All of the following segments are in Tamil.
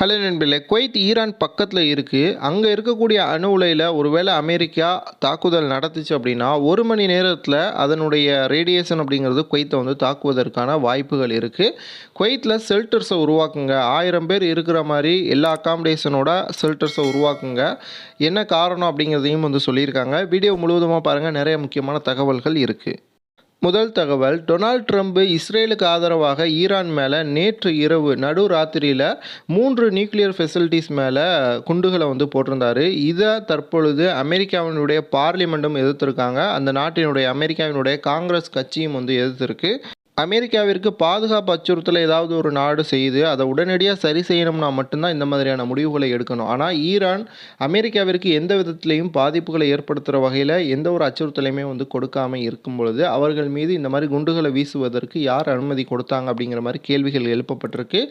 ஹலோ நண்பர்களே குவைத் ஈரான் பக்கத்தில் இருக்குது அங்கே இருக்கக்கூடிய அணு உலையில் ஒருவேளை அமெரிக்கா தாக்குதல் நடத்துச்சு அப்படின்னா ஒரு மணி நேரத்தில் அதனுடைய ரேடியேஷன் அப்படிங்கிறது குவைத்தை வந்து தாக்குவதற்கான வாய்ப்புகள் இருக்குது குவைத்தில் ஷெல்டர்ஸை உருவாக்குங்க. ஆயிரம் பேர் இருக்கிற மாதிரி எல்லா அக்காமடேஷனோட ஷெல்டர்ஸை உருவாக்குங்க. என்ன காரணம் அப்படிங்கிறதையும் வந்து சொல்லியிருக்காங்க. வீடியோ முழுவதுமாக பாருங்கள் நிறைய முக்கியமான தகவல்கள் இருக்குது முதல் தகவல் டொனால்ட் ட்ரம்ப் இஸ்ரேலுக்கு ஆதரவாக ஈரான் மேலே நேற்று இரவு நடு ராத்திரியில் மூன்று நியூக்ளியர் ஃபெசிலிட்டிஸ் மேலே குண்டுகளை வந்து போட்டிருந்தார். இதை தற்பொழுது அமெரிக்காவினுடைய பார்லிமெண்ட்டும் எதிர்த்திருக்காங்க. அந்த நாட்டினுடைய அமெரிக்காவினுடைய காங்கிரஸ் கட்சியும் வந்து எதிர்த்திருக்கு. அமெரிக்காவிற்கு பாதுகாப்பு அச்சுறுத்தலை ஏதாவது ஒரு நாடு செய்து அதை உடனடியாக சரி செய்யணும்னா மட்டும்தான் இந்த மாதிரியான முடிவுகளை எடுக்கணும். ஆனால் ஈரான் அமெரிக்காவிற்கு எந்த விதத்திலையும் பாதிப்புகளை ஏற்படுத்துகிற வகையில் எந்த ஒரு அச்சுறுத்தலையுமே வந்து கொடுக்காமல் இருக்கும் பொழுது அவர்கள் மீது இந்த மாதிரி குண்டுகளை வீசுவதற்கு யார் அனுமதி கொடுத்தாங்க அப்படிங்கிற மாதிரி கேள்விகள் எழுப்பப்பட்டிருக்கு.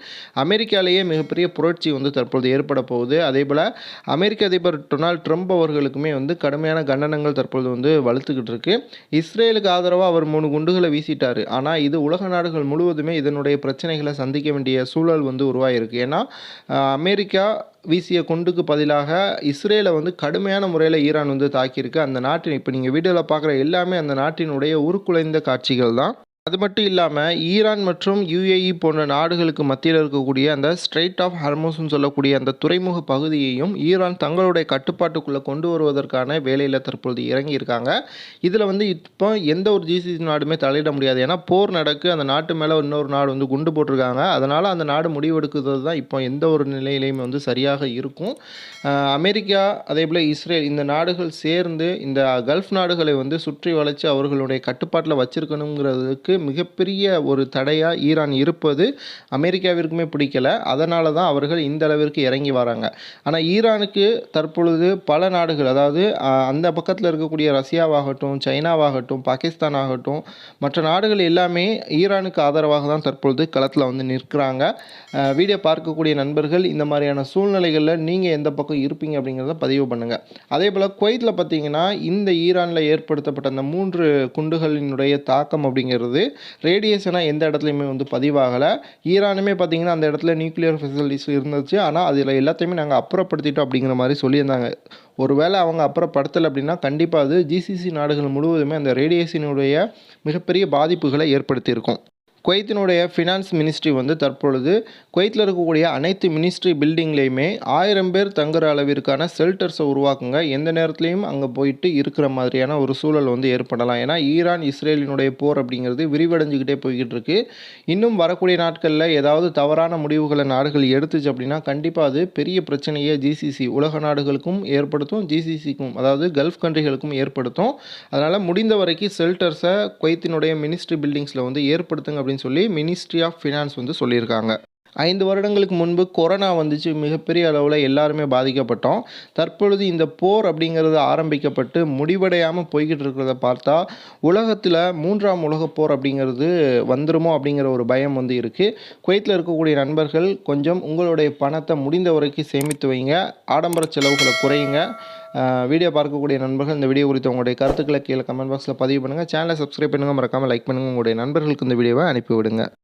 அமெரிக்காலேயே மிகப்பெரிய புரட்சி வந்து தற்பொழுது ஏற்பட போகுது. அதே போல் அமெரிக்க அதிபர் டொனால்ட் ட்ரம்ப் அவர்களுக்குமே வந்து கடுமையான கண்டனங்கள் தற்பொழுது வந்து வலுத்துக்கிட்டு இருக்கு. இஸ்ரேலுக்கு ஆதரவாக அவர் மூணு குண்டுகளை வீசிட்டார். ஆனால் இது உலக நாடுகள் முழுவதுமே இதனுடைய பிரச்சனைகளை சந்திக்க வேண்டிய சூழல் வந்து உருவாகிருக்கு ஏன்னா அமெரிக்கா வீசிய குண்டுக்கு பதிலாக இஸ்ரேலை வந்து கடுமையான முறையில் ஈரான் வந்து தாக்கியிருக்கு. அந்த நாட்டின் இப்போ நீங்கள் வீடியோவில் பார்க்குற எல்லாமே அந்த நாட்டினுடைய உருக்குலைந்த காட்சிகள் தான். அது மட்டும் இல்லாமல் ஈரான் மற்றும் யுஏஇ போன்ற நாடுகளுக்கு மத்தியில் இருக்கக்கூடிய அந்த ஸ்ட்ரைட் ஆஃப் ஹர்மோஸ்னு சொல்லக்கூடிய அந்த துறைமுக பகுதியையும் ஈரான் தங்களுடைய கட்டுப்பாட்டுக்குள்ளே கொண்டு வருவதற்கான வேலையில் தற்பொழுது இறங்கியிருக்காங்க இதில் வந்து இப்போ எந்த ஒரு ஜிசிசி நாடுமே தலையிட முடியாது. ஏன்னா போர் நடக்கு அந்த நாட்டு மேலே இன்னொரு நாடு வந்து குண்டு போட்டிருக்காங்க. அதனால் அந்த நாடு முடிவெடுக்கிறது தான் இப்போ எந்த ஒரு நிலையிலையுமே வந்து சரியாக இருக்கும். அமெரிக்கா அதே போல் இஸ்ரேல் இந்த நாடுகள் சேர்ந்து இந்த கல்ஃப் நாடுகளை வந்து சுற்றி வளைச்சு அவர்களுடைய கட்டுப்பாட்டில் வச்சிருக்கணுங்கிறதுக்கு மிகப்பெரிய ஒரு தடையாக ஈரான் இருப்பது அமெரிக்காவிற்குமே பிடிக்கல. அதனால தான் அவர்கள் இந்த அளவிற்கு இறங்கி வராங்க. ஆனால் ஈரானுக்கு தற்பொழுது பல நாடுகள் அதாவது அந்த பக்கத்தில் இருக்கக்கூடிய ரஷ்யாவாகட்டும் சைனாவாகட்டும் பாகிஸ்தான் ஆகட்டும் மற்ற நாடுகள் எல்லாமே ஈரானுக்கு ஆதரவாக தான் தற்பொழுது களத்தில் வந்து நிற்கிறாங்க. வீடியோ பார்க்கக்கூடிய நண்பர்கள் இந்த மாதிரியான சூழ்நிலைகளில் நீங்கள் எந்த பக்கம் இருப்பீங்க அப்படிங்கிறத பதிவு பண்ணுங்கள் அதே போல் குவைத்தில் பார்த்தீங்கன்னா இந்த ஈரானில் ஏற்படுத்தப்பட்ட அந்த மூன்று குண்டுகளினுடைய தாக்கம் அப்படிங்கிறது ரேடியேஷனாக எந்த இடத்துலையுமே வந்து பதிவாகலை. ஈரானுமே பார்த்தீங்கன்னா அந்த இடத்துல நியூக்ளியர் ஃபெசிலிட்டிஸ் இருந்துச்சு. ஆனால் அதில் எல்லாத்தையுமே நாங்கள் அப்புறப்படுத்திட்டோம் அப்படிங்கிற மாதிரி சொல்லியிருந்தாங்க. ஒருவேளை அவங்க அப்புறப்படுத்தலை அப்படின்னா கண்டிப்பாக அது ஜிசிசி நாடுகள் முழுவதுமே அந்த ரேடியேஷனுடைய மிகப்பெரிய பாதிப்புகளை ஏற்படுத்தியிருக்கும். குவைத்தினுடைய ஃபினான்ஸ் மினிஸ்ட்ரி வந்து தற்பொழுது குவைத்தில் இருக்கக்கூடிய அனைத்து மினிஸ்ட்ரி பில்டிங்லேயுமே ஆயிரம் பேர் தங்குற அளவிற்கான ஷெல்டர்ஸை உருவாக்குங்க. எந்த நேரத்துலையும் அங்கே போயிட்டு இருக்கிற மாதிரியான ஒரு சூழல் வந்து ஏற்படலாம். ஏன்னா ஈரான் இஸ்ரேலினுடைய போர் அப்படிங்கிறது விரிவடைஞ்சுக்கிட்டே போய்கிட்டு இருக்கு. இன்னும் வரக்கூடிய நாட்களில் ஏதாவது தவறான முடிவுகளை நாடுகள் எடுத்துச்சு அப்படின்னா கண்டிப்பாக அது பெரிய பிரச்சனையை ஜிசிசி உலக நாடுகளுக்கும் ஏற்படுத்தும் ஜிசிசிக்கும் அதாவது கல்ஃப் கண்ட்ரிகளுக்கும் ஏற்படுத்தும். அதனால் முடிந்த வரைக்கும் ஷெல்டர்ஸை குவைத்தினுடைய மினிஸ்ட்ரி பில்டிங்ஸில் வந்து ஏற்படுத்துங்க அப்படின்னு சொல்லி மினிஸ்ட்ரி ஆஃப் ஃபினான்ஸ் வந்து சொல்லியிருக்காங்க. ஐந்து வருடங்களுக்கு முன்பு கொரோனா வந்துச்சு மிகப்பெரிய அளவில் எல்லாருமே பாதிக்கப்பட்டோம். தற்பொழுது இந்த போர் அப்படிங்கிறது ஆரம்பிக்கப்பட்டு முடிவடையாமல் போய்கிட்டு இருக்கிறத பார்த்தா உலகத்தில் மூன்றாம் உலகப் போர் அப்படிங்கிறது வந்துருமோ அப்படிங்கிற ஒரு பயம் வந்து இருக்குது குவைத்தில் இருக்கக்கூடிய நண்பர்கள் கொஞ்சம் உங்களுடைய பணத்தை முடிந்த வரைக்கும் சேமித்து வைங்க ஆடம்பர செலவுகளை குறையுங்க. வீடியோ பார்க்கக்கூடிய நண்பர்கள் இந்த வீடியோ குறித்து உங்களுடைய கருத்துக்களை கீழே கமெண்ட் பாக்ஸில் பதிவு பண்ணுங்கள் சேனலை சப்ஸ்கிரைப் பண்ணுங்கள் மறக்காமல் லைக் பண்ணுங்கள் உங்களுடைய நண்பர்களுக்கு இந்த வீடியோவை அனுப்பிவிடுங்க.